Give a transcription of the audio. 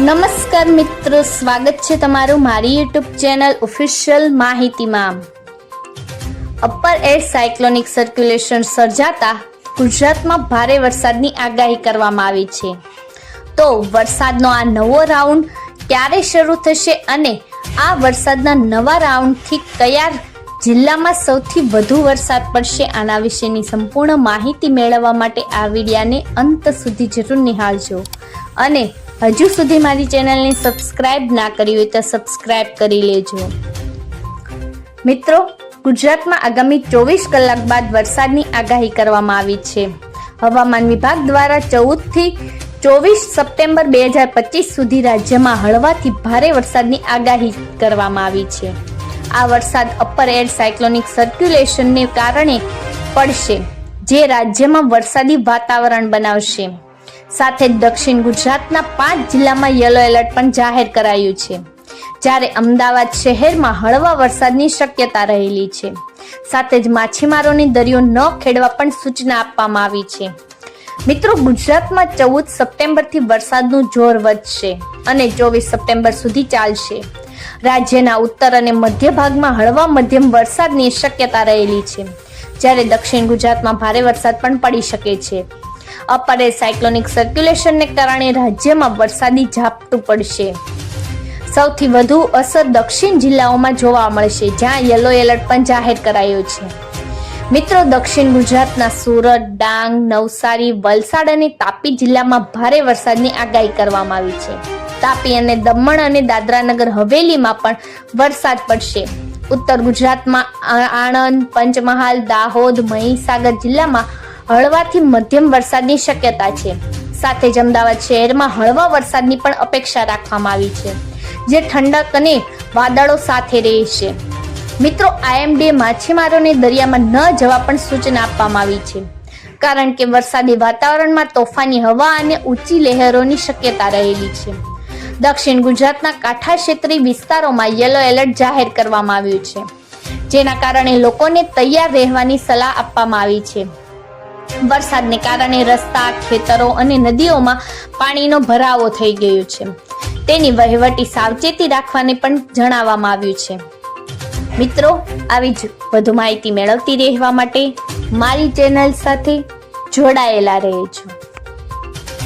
નમસ્કાર મિત્રો, સ્વાગત છે તમારું મારી યુટ્યુબ ચેનલ ઓફિશિયલ માહિતીમાં. અપર એર સાયક્લોનિક સર્ક્યુલેશન સર્જાતા ગુજરાતમાં ભારે વરસાદની આગાહી કરવામાં આવી છે. તો વરસાદનો આ નવો રાઉન્ડ ક્યારે શરૂ થશે અને આ વરસાદના નવા રાઉન્ડથી કયા જિલ્લામાં સૌથી વધુ વરસાદ પડશે આના વિશેની સંપૂર્ણ માહિતી મેળવવા માટે આ વિડિયાને અંત સુધી જરૂર નિહાળજો. અને હજુ સુધી મારી ચેનલને સબસ્ક્રાઇબ ના કરી હોય તો સબસ્ક્રાઇબ કરી લેજો. મિત્રો, ગુજરાતમાં આગામી ચોવીસ કલાક બાદ વરસાદની આગાહી કરવામાં આવી છે. હવામાન વિભાગ દ્વારા ચૌદથી ચોવીસ સપ્ટેમ્બર બે હજાર પચીસ સુધી રાજ્યમાં હળવાથી ભારે વરસાદની આગાહી કરવામાં આવી છે. આ વરસાદ અપર એર સાયક્લોનિક સર્ક્યુલેશનને કારણે પડશે, જે રાજ્યમાં વરસાદી વાતાવરણ બનાવશે. સાથે દક્ષિણ ગુજરાતના પાંચ જિલ્લામાં યલો એલર્ટ પણ જાહેર કરાયું છે. જ્યારે અમદાવાદ શહેરમાં હળવા વરસાદની શક્યતા રહેલી છે. સાથે જ માછીમારોને દરિયો ન ખેડવા પણ સૂચના આપવામાં આવી છે. મિત્રો, ગુજરાતમાં ચૌદ સપ્ટેમ્બરથી વરસાદનું જોર વધશે અને ચોવીસ સપ્ટેમ્બર સુધી ચાલશે. રાજ્યના ઉત્તર અને મધ્ય ભાગમાં હળવા મધ્યમ વરસાદની શક્યતા રહેલી છે. જ્યારે દક્ષિણ ગુજરાતમાં ભારે વરસાદ પણ પડી શકે છે. અપર સાયક્લોનિક સર્ક્યુલેશનને કારણે રાજ્યમાં વરસાદી ઝાપટું પડશે. સૌથી વધુ અસર દક્ષિણ જિલ્લાઓમાં જોવા મળશે, જ્યાં યલો એલર્ટ પણ જાહેર કરાયો છે. મિત્રો, દક્ષિણ ગુજરાતના સુરત, ડાંગ, નવસારી, વલસાડ અને તાપી જિલ્લામાં ભારે વરસાદની આગાહી કરવામાં આવી છે. તાપી અને દમણ અને દાદરાનગર હવેલીમાં પણ વરસાદ પડશે. ઉત્તર ગુજરાતમાં આણંદ, પંચમહાલ, દાહોદ, મહીસાગર જિલ્લામાં હળવાથી મધ્યમ વરસાદની શક્યતા છે. સાથે જ અમદાવાદ શહેરમાં હળવા વરસાદની પણ અપેક્ષા રાખવામાં આવી છે, જે ઠંડક અને વાદળો સાથે રહેશે. મિત્રો, આઈએમડીએ માછીમારોને દરિયામાં ન જવા પણ સૂચના આપવામાં આવી છે, કારણ કે વરસાદી વાતાવરણમાં તોફાની હવા અને ઊંચી લહેરોની શક્યતા રહેલી છે. દક્ષિણ ગુજરાતના કાંઠા ક્ષેત્રીય વિસ્તારોમાં યલો એલર્ટ જાહેર કરવામાં આવ્યું છે, જેના કારણે લોકોને તૈયાર રહેવાની સલાહ આપવામાં આવી છે. વરસાદને કારણે રસ્તા, ખેતરો અને નદીઓમાં પાણીનો ભરાવો થઈ ગયો છે. તેની વહીવટી સાવચેતી રાખવાને પણ જણાવવામાં આવ્યું છે. મિત્રો, આવી જ વધુ માહિતી મેળવતી રહેવા માટે મારી ચેનલ સાથે જોડાયેલા રહેજો.